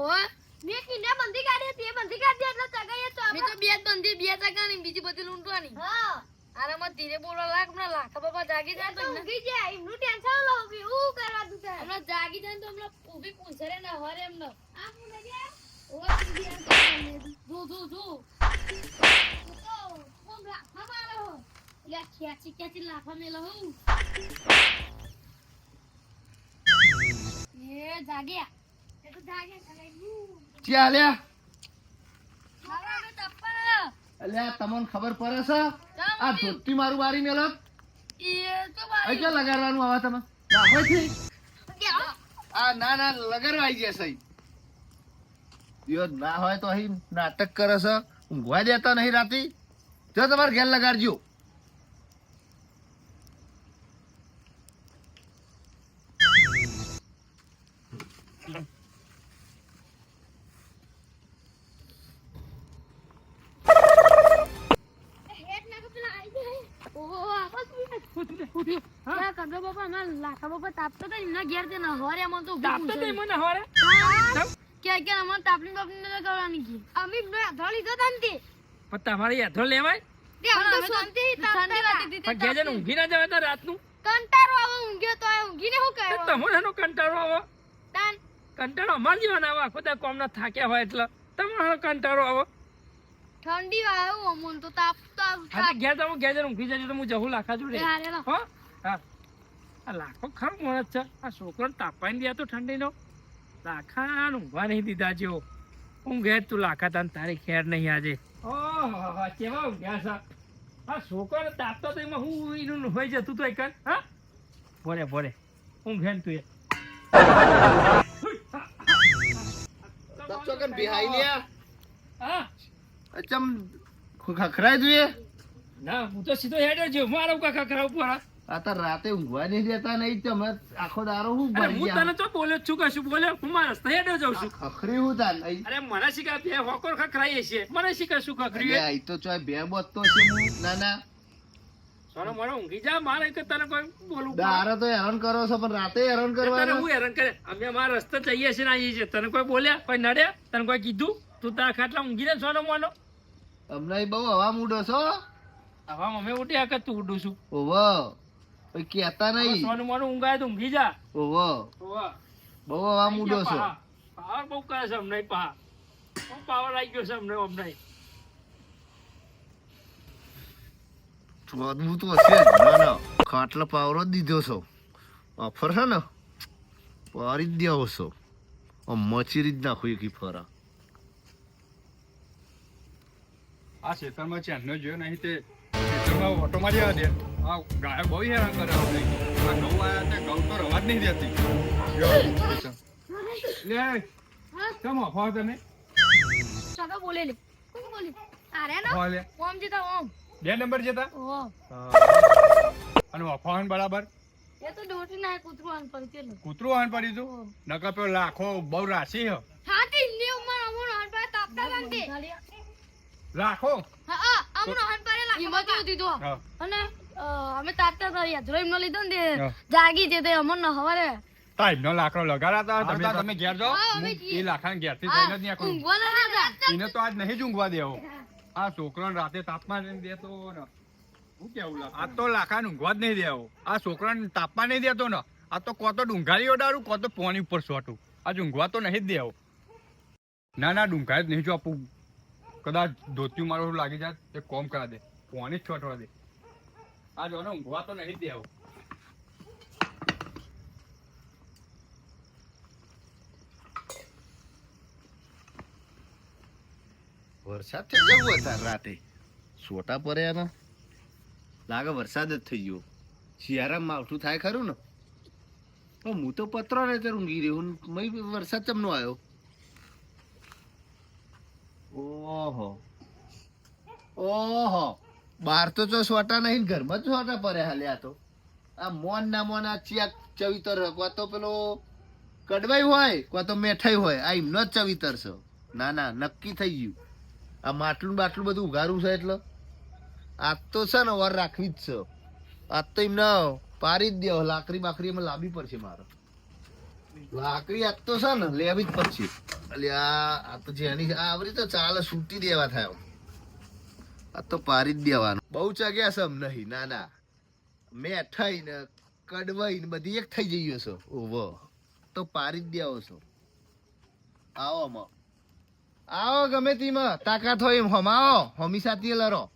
ઓહો મેં કીને બંધી કાઢી હતી એ બંધી કાઢી એટલે ચગાઈએ તો મેં તો બે બંધી બે ચગાની બીજી બધી લૂંટવાની. હા. આરામાં ધીરે બોલવા લાગ ના લાખા બાપા જાગી જાય તો તો ઊંઘી જાય એમનું ટેન્શન લો કે હું કરવા તાર હમણાં જાગી જાય તો હમણાં ઊભી પૂંછરે ને હરે એમને. આ ઓહો ઊભી આ કરવાની. જો જો જો. તો મારો લે મેલો હું. એ જાગ્યા. હું ચ્યા લ્યા અલ્યા તમને ખબર પડે છે? આ. ધોતી મારું મારી મેલો ક્યાં લગાડવાનું આવા તમે? આ ના ના લગાડવા આવી ગયા સહી યો ના હોય તો અહીં નાટક કરે છે. ઊંઘવા દેતા નહીં રાતી. જો તમારે ઘેર લગાડજો હેડ ના પેલા આવી જાય ઓહો આવા શું છે? ત્યાં બાપા અમારા લાખા બાપા તાપતો હતા એમના ઘેર તે તો તાપતો તો મને હવારે હા. ક્યાં ક્યાં અમારે તાપણી બાપણી કરવાની કી. અમે મેં લીધો તા ને તે. પણ તમારે યાથો લેવાય? તે અમે તો અમે શાંતિ ઠંડી વાતી પણ ઘેર જઈને ઊંઘી ના જવાય તો રાતનું? કંટાળો આવે ઊંઘ્યો તો ઊંઘીને શું તો તમને એનો કંટાળો આવે? તાન. કંટાળો અમાર જીવન આવે આખો દા થાક્યા હોય એટલે. તમારો કંટાળો આવે? ઠંડી આવે અમુન તો તાપ તો હા તો ઘેર તમે ઘેર જઈને ઊંઘી જજો તો હું જહું લાખા જોડે. હા હારે હા. આ લાખો ખરો માણસ છે. આ છોકરાને તાપાઈને દે તો ઠંડીનો. લાખા ઊંઘવા નહીં દીધા જેવો. ઊંઘે તું લાખા તાને તારી ખેર નહીં આજે. ઓહો કેવા ઊંઘ્યા છે. આ છોકરો તાપતો તો એમાં હું એનું હોય જતું તો એક હા? ભોરે ભોરે. ઊંઘે ને તું એ. તપસો કન બિહાઈ લ્યા. હા? અચમ ખખરાય જોઈએ ના હું તો સીધો હેડે જો મારો કાકા ખરા ઉપર આ તો રાતે ઊંઘવા નહીં દેતા નહીં તમે આખો દારો હું હું તને તો બોલ્યો છું કશું બોલ્યો? હું મારા રસ્તે હેડે જાઉં છું. ખખરી હું તાન અરે મને શીખા બે હોકોર ખખરાઈએ છે મને શીખા શું ખખરી અહીં તો ચોય બે બોતતો છે હું ના ના. સોનો મારો ઊંઘી જા મારે કે તને કોઈ બોલું દારો તો હેરાન કરો છો પણ રાતે હેરાન તને હું હેરાન કરે? અમે મારા રસ્તે જઈએ છીએ ને આવીએ છે તને કોઈ બોલ્યા કોઈ નડ્યા તને કોઈ કીધું? તું તારા ખાટલા ઊંઘી ને સોનો મોનો અમને બહુ હવા મૂડો છો. હવા અમે ઉઠ્યા કે તું ઉડું છું. ઓવો હવે નહીં. સોનું મોનું ઊંઘાય તો ઊંઘી જા. ઓવો ઓવા. બહુ હવા મૂડો છો. પાવર બહુ કરે છે અમને પા બહુ પાવર આવી ગયો છે અમને અમને. અદભુત તો હશે? જ ના ના. ખાટલો પાવરો જ દીધો છો. ઓફર છે ને? પારી જ દેવો છો. મચીરી જ નાખું એકી ફરા. આ ખેતરમાં ચેનનો જોયો નહીં તે ખેતરમાં ઓટો મારી દે. આ ગાય બહુ હેરાન કરે આ ઘઉં આયા તે રવા જ નહીં દેતી. લે કેમ તને? સગા બોલે લે. કોણ બોલે? અરે ના? ઓમ જીતા ઓમ. બે નંબર જતા ઓહો અને અફવાન બરાબર? એ તો દોટી ના કૂતરું આન પર ચેલો કૂતરું હાન પડી તું નકર પેલો લાખો બહુ રાશી હ. હા તે ઉમર પર તાપતા ને લાખો? હા હા અમુન હન પર હતી તો અને અમે તાપતા હતા યાદ એમનો લીધો ને જાગી છે તે અમર ન હવારે. ટાઈમ નો લાકડો લગાડતા તમે તમે ઘેર જઈએ. એ લાખા ઘેરથી થઈને જ નીકળું ઊંઘવા ના જતા એને તો આજ નહીં જ ઊંઘવા દેવો. આ છોકરાને રાતે તાપમાન નહીં દેતો ને. હું કેવું લાગે આ તો લાખા ઊંઘવા જ નહીં દેવો. આ છોકરાને તાપમાન નહીં દેતો ને. આ તો કોતો ડુંગાળી ઓડાડું કો તો ઉપર સોટું. આ ઊંઘવા તો નહીં જ દેવો. ના ના ડુંગાળી જ નહીં જો આપું. કદાચ ધોતિયું મારું લાગી જાય તે કોમ કરા દે. પોની જ છોટવા દે. આ જો ને ઊંઘવા તો નહીં દેવો. વરસાદ થઈ ગયો હતા રાતે. સોટા પડ્યા લાગે વરસાદ જ થઈ ગયો. શિયાળામાં માવઠું થાય ખરું ને? પણ હું તો પત્રો ને ત્યારે ઊંઘી રહ્યો મય વરસાદ ચમનો આવ્યો? ઓહો. ઓહો. બહાર તો ચો સોટા નહીં, ઘરમાં જ સોટા પડે આ તો. આ મોન ના મોન આ ચિયા ચવિતર. કાં તો પેલો કડવાઈ હોય, કાં તો મેઠાઈ હોય, આ એમનો જ ચવિતર છે. ના ના, નક્કી થઈ ગયું. આ માટલું બાટલું બધું ઉઘારું છે એટલે. આજ તો છે ને વાર રાખવી જ છે. આજ તો એમને પારી જ દે લાકડી બાકરી એમાં લાવી પડશે મારે. લાકડી આજ તો છે ને, લેવી જ પડશે. અલ્યા, આ તો જેની આવરી તો ચાલે, સૂટી દેવા થાય. આ તો પારી જ દેવાનું. બહુ ચગ્યા છે નહીં, ના ના. મેઠાઈ ને કડવાઈ ને બધી એક થઈ જઈએ છો ઓવો તો પારી જ દેવો છો. આવો આવો ગમે તેમાં. તાકાત હોય એમ હમ. આવો, હમી સાથે લરો.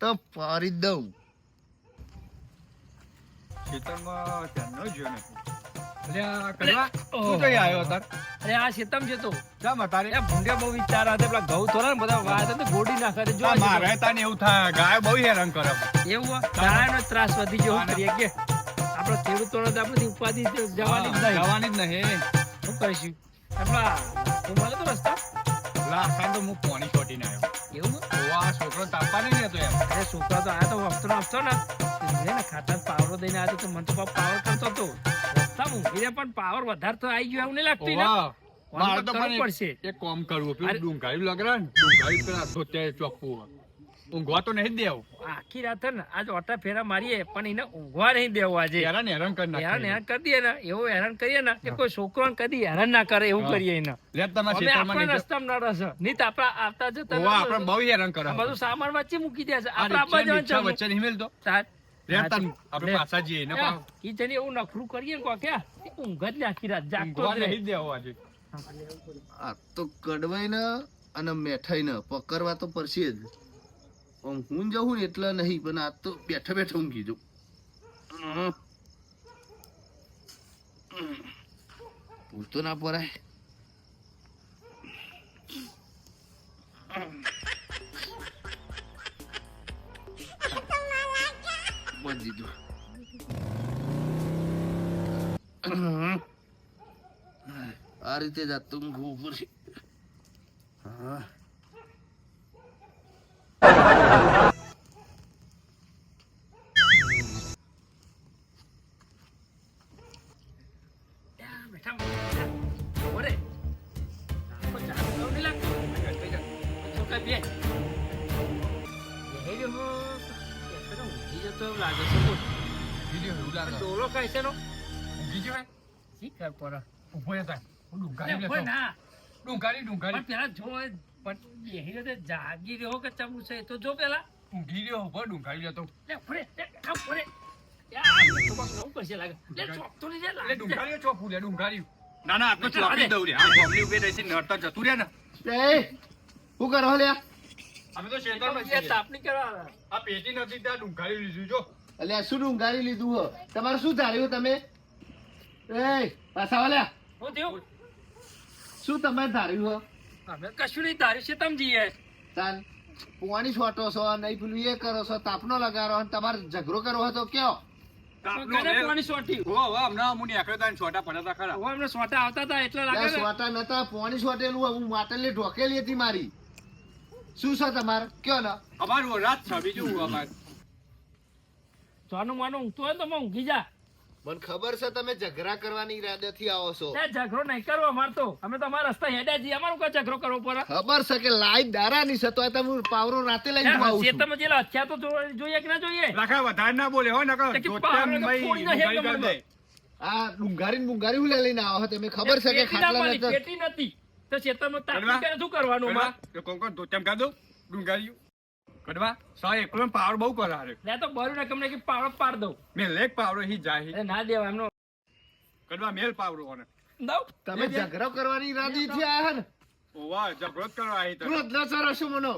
તો પારી જ દઉં. ખેતરમાં ત્યાંનો જોયો નથી. અરે આ શેતમ તો. જામ અતારે. બહુ વિચાર હતા પેલા ઘઉં થોડા ને બધા વાયા હતા ગોડી નાખે છે. જો આ આ મારે તાને એવું થાય ગાય બહુ હેરાન કરે. એવું ગાયનો ત્રાસ વધી ગયો કરીએ કે? આપણે ખેડૂતોને તો આપણે ઉપાધિ જવાની જ નહીં. જવાની જ નહીં શું કરીશું? આપણા હું મળે તો રસ્તા લાખાન તો હું પોણી છોટીને આવ્યો. એવું? આ છોકરો તાપવા નહીં રહેતો યાર અરે છોકરા તો આયા તો હફતો હફતો ને. ખાતા પાવરો દઈને આવ્યો તો મને તો પાવર કરતો હતો. ઊંઘી પણ પાવર વધારે તો આવી ગયો એવું નહીં લાગતું ને મારે તો પણ પડશે? એક- કામ કરવું પેલું ડુંગાળી લગરા ને ડુંગાળી પેલા ધોતે ચોખ્ખું ઊંઘવા તો નહીં દેવું. આખી રાત ને આજ ઓટા ફેરા મારીએ પણ એને ઊંઘવા નહીં દેવું આજે. હેરાન હેરાન કરી હેરાન નાખે. હેરાન કરી દઈએ ને એવું હેરાન કરીએ ને કે કોઈ છોકરો કદી હેરાન ના કરે એવું કરીએ એને. આપણા રસ્તામાં ન નહીં તો આપણા આવતા જતા આપણે બહુ હેરાન કરે. બધું સામાન વચ્ચે મૂકી દે છે. આપણે આપવા જવાનું વચ્ચે નહીં મેલતો તાર- લે આપણે પાછા જઈએ ને ઈ જઈને એવું નખરું કરીએ ને કોઈ ઊંઘ જ નહીં રાત જાગતો ઊંઘવા જ રહે. નહીં દેવો આજે આ તો કડવાઈ ને અને મેઠાઈ ને પકડવા તો પડશે જ. આમ હું જવું ને એટલે નહીં પણ આ તો બેઠા બેઠા ઊંઘી જઉં. હમ. ભૂલ તો ના પરાય. બંધ દીધું આ રીતે જાતું ઊંઘવું પડશે હા ખાય છે નો? ઊંઘી જવાય? શી ખબર પડે? ઊભો રહે તાન. હું અરે ડુંગાળી કોઈ લેતો. ના. ડુંગાળી, પણ ડુંગાળી. પેલા જો એ પણ બેહી રહ્યો તે જાગી રહ્યો કે ચમુ છે એ તો જો પેલા ઊંઘી રહ્યો, ઊભો ડુંગાળી લેતો. લે ફરે આમ ફરે તો બસ નવું કરશે લાગે લે ચોકતો નહીં લે એટલે લાગે ડુંગાળીઓ ચોપું લે, ડુંગાળીઓ. ના ના આ તો ચાલ, ચોપી દઉં રે. આ ગોમની ઊભી રહી છે, નડતા જતું રે ને. એ શું કરો લ્યા અમે તો એ છીએ. તાપની કરવા આ પેટી નથી ત્યાં ડુંગારી લીધું જો અલ્યા શું ઊંઘાડી લીધું હો? તમારે શું ધાર્યું તમે? એ પાછા વાલ્યા શું થયું? શું તમે ધાર્યું હો? અમે કશું નહીં ધાર્યું છે તમ જઈએ. તાન પોણી છોટો છો નહીં પેલું એ કરો છો તાપનો લગાડો અને તમારે ઝઘડો કરવો હતો તો કયો. એટલે ઢોકેલી હતી મારી. શું છે તમારે? કયો ને? અમારું રાત છે બીજું અમારે? જોનું માનું ઊંઘતું હોય તો હું ઊંઘી જા. મને ખબર છે તમે ઝઘડા કરવાની ઈરાદેથી આવો છો. તે ઝઘડો નહીં કરવો મારતો અમે તો અમારા રસ્તા હેડ્યા છીએ. અમારું કોઈ ઝઘડો કરવો પડે? ખબર છે કે લાઈટ દારાની છે તોય તમે પાવરો રાતે લઈ જવા આવું છું. તમે જેલા હથિયાર તો જોઈએ કે ના જોઈએ? રાખા વધારે ના બોલે હો નકર તે જોતા ભાઈ. આ ડુંગારી ડુંગારી હું લઈને આવો છો? તમે ખબર છે કે ખાટલા પાડી, પેટી નથી. તો ખેતરમાં તાપી કરે શું કરવાનું માં એ કોણ કોણ? ધોતિયામ કાઢ દઉં? કડવા, સા એકલો પાવર બહુ કરે હારે. લે તો બરું ને કમને કે પાવડો પાડ દઉં. મેં લેક પાવડો હી જાય હી. અરે ના દેવા એમનો કડવા મેલ પાવડો ઓને. દઉં. તમે ઝઘડો કરવાની ઈરાદેથી આયા ને? ઓવા, ઝઘડો કરવા આઈ તો તું જ ન સરો શું મનો.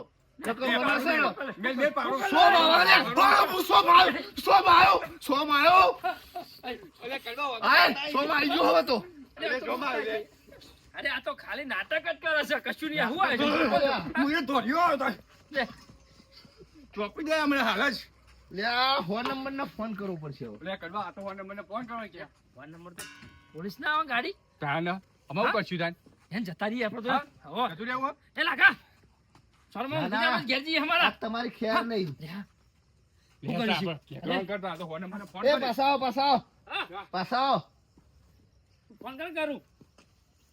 અરે આ તો ખાલી નાટક જ કરે છે કશું નહીં હું આવે છે હું એ ધોર્યો હતો. લે, ચોપી દે હમણાં હાલ જ. લે આ ફોન નંબર ને ફોન કરવો પડશે હવે. અલે કડવા, આ તો ફોન નંબર ને ફોન કરવો કે. ફોન નંબર તો પોલીસ ના આવે ગાડી? તાન, અમે શું કરશું તાન? એને જતા રહીએ આપણે તો. હો? જતું રહેવું એ લાગા. ચાલો ના, હું ના. બીજા ઘેર જઈએ અમારા. તમારી ખ્યાલ નહીં. લે, લે, શું કરીશું? કરતા, તો ફોને મને ફોન એ પાસાઓ પાસાઓ પાસાઓ ફોન કર કરું.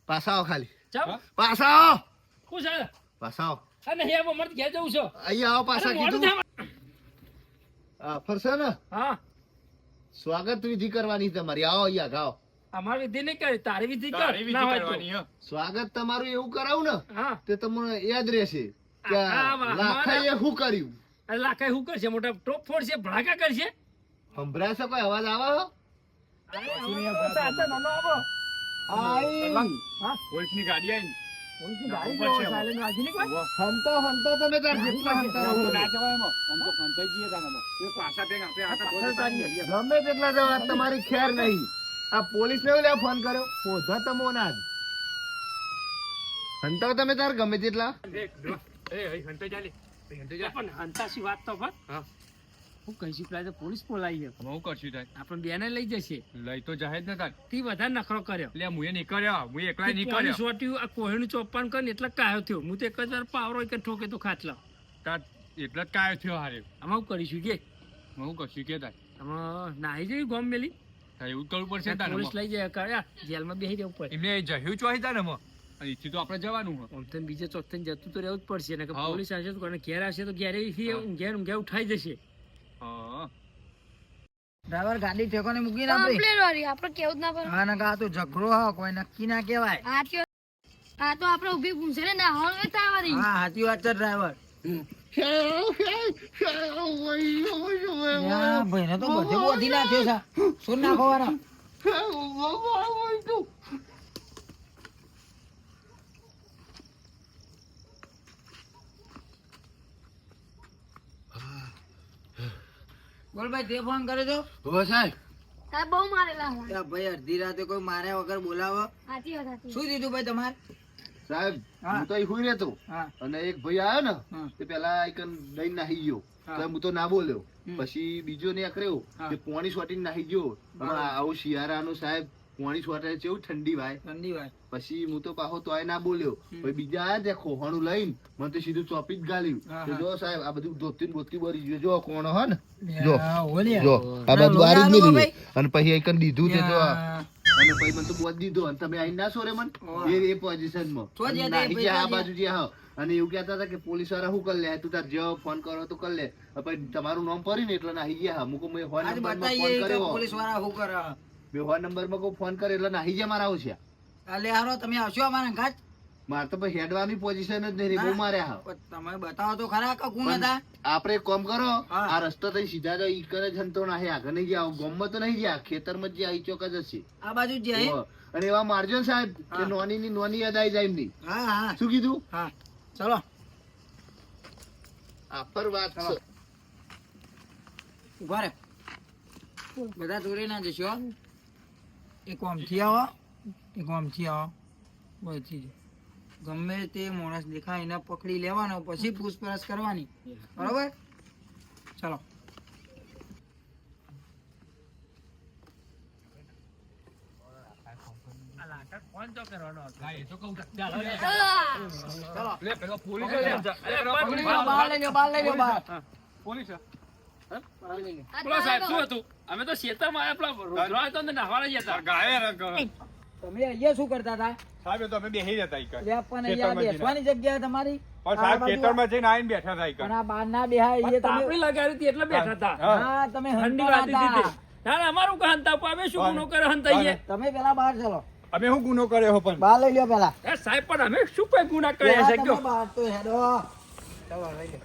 પાસાઓ ખાલી. ચાલ પાસાઓ પાસાઓ અને હે હવે મર્દ ઘેર જવું છો. અહીંયા આવો પાછા કીધું. આ ફરશે ને? હા. સ્વાગત વિધિ કરવાની તમારી. આવો અહીંયા ગાઓ અમારી વિધિ નહીં કરી તારી વિધિ કર. તારી વિધિ ના હોય તો. કરવાની, સ્વાગત તમારું એવું કરાવું ને તે તમને યાદ રહેશે કે આ- શું કર્યું? અરે લાખાએ શું કરશે? મોટા ટોપ ફોડશે ભડાકા કરશે? સંભળાશે છે કોઈ? અવાજ આવે હો? આવો. આઈ. હા? પોલીસની ગાડી આવી હંતો હંતો હંતા. ગમે તેટલા જાવ તમારી ખેર નહીં. આ પોલીસ ને લે ફોન કર્યો. પોધા તમો ના હંતાવ તમે તાર ગમે તેટલા? એ, એ, ફંટાઈ જા લે. એ, ફંટાઈ જા. પણ હંતાશી વાત તો. હા. હું કહીશું પેલા તો પોલીસ બોલાવી છે. હવે હું કરશું તાર? આપણે બેને લઈ જશે. લઈ તો જાહેર ને થાયથી વધારે નખરો કર્યો. એટલે મુએ કર્યો મુએ એકલા નીકળ્યો. સોટ્યું આ કોહીનું ચોપ્પાન કરીને એટલે કાયો થયો. હું તો એક જ વાર પાવરો એક જ ઠોકે તો ખાચલા તાર એટલે જ કાયો થયો હારે. આમાં હું કરીશું કે? હું કરશું કે તાર? આમાં નાહી જઈ ગોમ મેલી. એવું કરવું પડશે તાર પોલીસ લઈ જાય કર્યા જેલમાં બેસી જવું પડે. એમને જહ્યું ચોહી તાર અહીંથી તો આપણે જવાનું હોય. આમ બીજે ચોથન જતું તો રહેવું જ પડશે ને પોલીસ આવશે તો ઘેર આવશે તો ઘેરે હા. ઊંઘે ઘેર ઉઠાઈ જશે. હા ડ્રાઈવર ગાડી ઠેકોને મૂકીને આપણી કમ્પ્લેન વાળી આપણે કેવું જ ના પડે હા ને તો ઝઘડો હા કોઈ નક્કી ના કહેવાય આ તો આ તો આપણે ઊભી પૂછે ને ના હોલ વેતા આવરી હા સાચી વાત છે ડ્રાઈવર ભાઈ તો બધે બોધી નાખ્યો છે શું નાખો બોલ ભાઈ તે ફોન કરે છો? હવે સાહેબ. સાહેબ બહુ મારેલા હોય ભાઈ અડધી રાતે કોઈ માર્યા વગર બોલાવો. સાચી વાત સાચી શું દીધું ભાઈ તમારે? સાહેબ હું. તો અહીં હુઈ રહેતો. અને એક ભાઈ આવ્યો ને તે પેલા આઈકન દઈ નાહી ગયો. તો હું તો ના બોલ્યો. પછી બીજો ને કર્યો. કે પોણી સોટી નાહી ગયો. આવું શિયાળાનું સાહેબ પોણી સોટે કેવું ઠંડી ભાઈ ઠંડી ભાઈ પછી હું તો પાછો તોય ના બોલ્યો. પછી બીજા આયા તે ખોહાણું લઈને મને તો સીધું ચોપી જ ગાલ્યું તો જો સાહેબ આ બધું ધોતી બોતી બરી ગયું. જો કોણ હો ને? જો. જો. આ બધું બારી જ લોહી અને પછી એક દીધું છે જો. અને પછી મને તો બોધ દીધો. અને તમે આઈ ના સોરે મન? એ એ પોઝિશનમાં તો આ બાજુ જે હા. અને એવું કહેતા હતા કે પોલીસવાળા શું કરી લે? તું તાર જેવો ફોન કરો તો કરી લે. પછી તમારું નામ પડી ને એટલે નાહી ગયા. મુકો મેં ફોન કર્યો. પોલીસવાળા શું કરે. મેં નંબરમાં કોઈ ફોન કરે એટલે નાહી ગયા મારા આવું છે અલે હારો તમે આવશો અમારા ઘાટ? મારે તો પછી હેડવાની પોઝિશન જ નહીં બહુ ના. માર્યા હા તમે બતાવો તો ખરા કે કોણ હતા? આપણે કોમ કરો આ રસ્તો થઈ સીધા તો ઈ કરે છે તો નાહી આગળ નહીં ગયા ગામમાં તો નહીં ગયા ખેતરમાં જ જ્યાં ચોક જ હશે. આ બાજુ જ જાય? અને એવા મારજો સાહેબ કે નોની ની નોની અદાય જાય એમની હા હા. શું કીધું? હા ચલો. પર વાત. ઊભા રે બધા દોરી ના જશો એક ઓમથી આવો. એક ઓમથી આવો. બધી જ. ગમે તે માણસ દેખાય એને પકડી લેવાનો પછી પૂછપરછ કરવાની. બરોબર? ચલો. પોલીસ પેલો સાહેબ શું હતું? અમે તો ખેતરમાં આવ્યા પેલા રુદ્રો તો નાહવાના જતા ગાયે તમે અહીંયા શું કરતા હતા? સાહેબ તો અમે બેસી જતા ઈ કણ. લે પણ અહીંયા બેસવાની જગ્યા તમારી? પણ સાહેબ ખેતરમાં જઈને આવીને બેઠા હતા ઈ કણ. બહાર ના બેહાય એ તમે લગાવી હતી એટલે બેઠા હતા. હા. તમે હંડી વાતી હતા. હતી ના ના, અમારું કાં હંતા અમે શું ગુનો કરે હંતાઈએ. તમે પેલા બહાર ચલો. અમે શું ગુનો કર્યો હો પણ? બહાર લઈ લો પેલા. એ સાહેબ પણ અમે શું કઈ ગુના કર્યા છે? કયો? બહાર તો હેડો. ચલો લઈ લો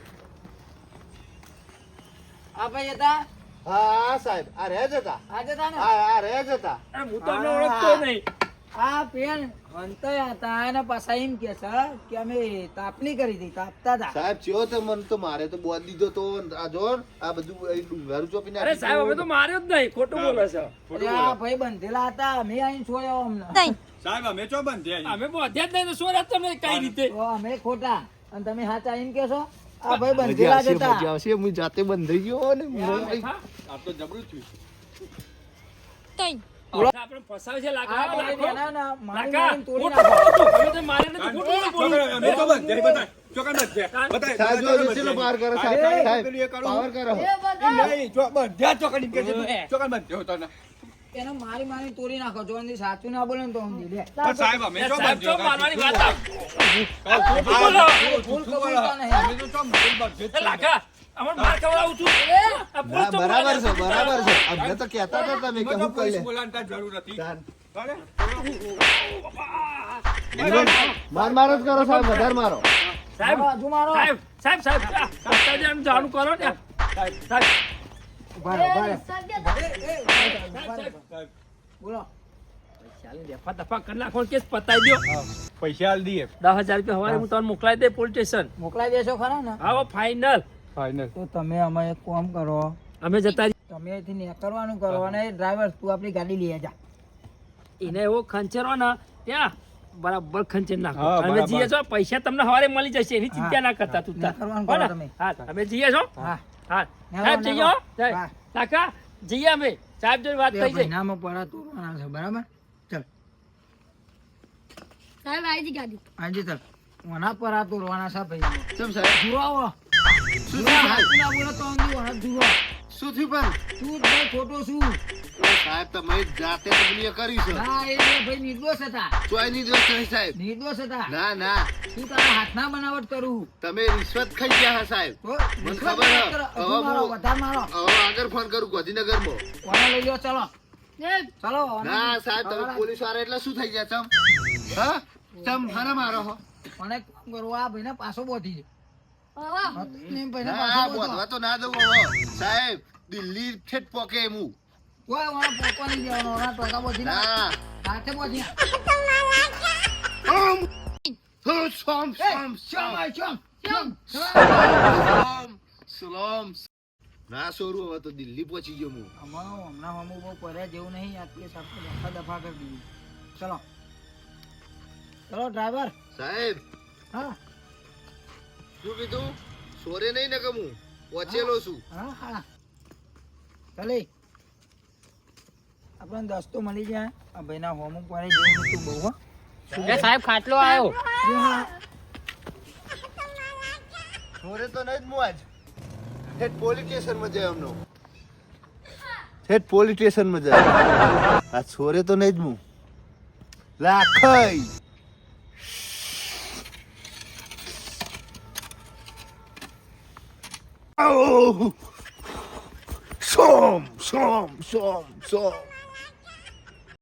આ ભાઈ હતા હા સાહેબ. આ રહે જ હતા આ જતા ને? હા આ રહે જ હતા અરે, હું તો ઓળખતો નહીં. આ પેન હંતાય હતા અને પાછા એમ કે છે કે અમે તાપણી કરી હતી તાપતા હતા. સાહેબ ચિયો તો મન તો મારે તો બોધ દીધો તો આ જો આ બધું ડુંગારું ચોપીને અરે સાહેબ અમે તો માર્યો જ નહીં. ખોટું બોલે છે. અરે આ ભાઈ બંધેલા હતા અમે અહીં છોડ્યા અમને. સાહેબ અમે ચો બંધ થયા અમે બોધ્યા જ નહીં તો શું તમે? કઈ રીતે? અમે ખોટા. અને તમે સાચા એમ કેશો આ ભાઈ બંધેલા જ મજા હતા આવશે હું જાતે બંધાઈ ગયો ને આ તો જબરું થયું આપણે ફસાવે છે લાકા આ ભાઈ લાખો. બેના ના મારી લાકા, તોડી નાખો. બોલું તો માર્યા નથી, ખોટું બોલું. અમે તો બંધ થયા, બતાય. ચોકન બંધ થયા. બતાય, સાહેબ જો ચોકન જો બંધ ચલો પાર કરો સાહેબ. પાવર કરો એ નહીં, ચો- બંધ્યા ચોકન કે. ચોકન બંધ થયો તને. એને મારી મારી તોડી નાખો જો એની સાચું ના બોલે તો સમજી લે પણ સાહેબ અમે જો ચો મારવાની વાત. બોલો. બોલો. નહીં. અમે તો ચો બંધ જ એ થયા. લાકા, અમારે માર ખવડાવું છું. તો બરાબર છે. બરાબર છે અમને તો કહેતા હતા તમે કે હું કરી પોલીસ લે બોલાવવાની તાર જરૂર તાન. માર મારો જ કરો સાહેબ વધારે મારો સાહેબ સાહેબ. સાહેબ સાહેબ સાહેબ જાણું કરો ને સાહેબ સાહેબ બોલો. ચાલી દફા દફા કરી નાખો કેસ પતાઈ દો પૈસા દઈએ દસ હજાર રૂપિયા હવારે હું. તમને મોકલાઈ દે પોલીસ સ્ટેશન. મોકલાઈ દેશો ખરા ને? આવો ફાઇનલ ફાઇનલ તો તમે અમે એક કામ કરો. અમે જતા તમે અહીંથી નીકળવાનું કરો અને ડ્રાઈવર તું આપણી ગાડી લઈ જા એને એવો ખંચેરો ને ત્યાં બરાબર ખંચેર નાખો. તમે જીએ છો પૈસા તમને હવારે મળી જશે એની ચિંતા ના કરતા તું કરવાનું કરો તમે. હા અમે જઈએ છો? હા. હા. સાહેબ? સાહેબ. કાકા જઈએ અમે. સાહેબ જોડે વાત થઈ જાય. નામ પડા તોડવાના છે બરાબર? ચાલ. સાહેબ આવી જી ગાડી. હાજી ચાલ. ઓના પર આ તોડવાના છે ભાઈ. ચમ સાહેબ? જુરાવો આવો. શું ના બોલો તો અંગી ઓના જુઓ. શું થયું પણ તું જ ભાઈ ખોટો છું. સાહેબ તમે જાતે તકલીફ કરી છે. ના એ ભાઈ નિર્દોષ હતા. ચોયની દોષ નહીં સાહેબ. નિર્દોષ હતા. ના ના. તું તારા હાથના બનાવટ કરું. તમે રિશ્વત ખાઈ ગયા હા સાહેબ. મને ખબર હવે મારો હું- વધારે મારો. હવે આગળ ફોન કરું ગાંધીનગરમાં. કોને લઈ લો ચલો. ચલો ના સાહેબ તમે પોલીસવાળા એટલે શું થઈ ગયા? ચમ. હા? ચમ હરા મારો હો. મને કામ કરો? આ ભાઈને પાછો બોધી છે. હા ને ભાઈને પાછો બોધવા. તો ના દઉં સાહેબ દિલ્હી ઠેઠ પોકે એમ. હું કોઈ ઓના પોકો નહીં દેવાનો ઓના ટોકા બોધી ના હાથે બોધી સોમ સોમ સોમ સોમ શ્યામ આય શ્યામ શ્યામ સલામ સલામ ના સોરું હવે તો દિલ્હી પહોંચી ગયો હું. અમારો હમણાં હમું બહુ પડ્યા જેવું નહીં આટલી આપણે દફા દફા કરી દીધું. ચલો. ચલો ડ્રાઈવર સાહેબ. હા. શું કીધું? સોરે નહીં ને કમું પહોંચેલો છું. હા હા. ચાલે. આપણને દસ તો મળી જાય. આ ભાઈના હોમ ઉપર જેવું નતું બહુ એ સાહેબ ખાટલો આવ્યો? જે તો નહીં જ હું આજ. હેડ પોલીસ સ્ટેશનમાં જાય અમનો હેડ પોલીસ સ્ટેશનમાં જાય. આ છોરે તો નહીં જ હું લાખઈ સોમ સોમ સોમ સોમ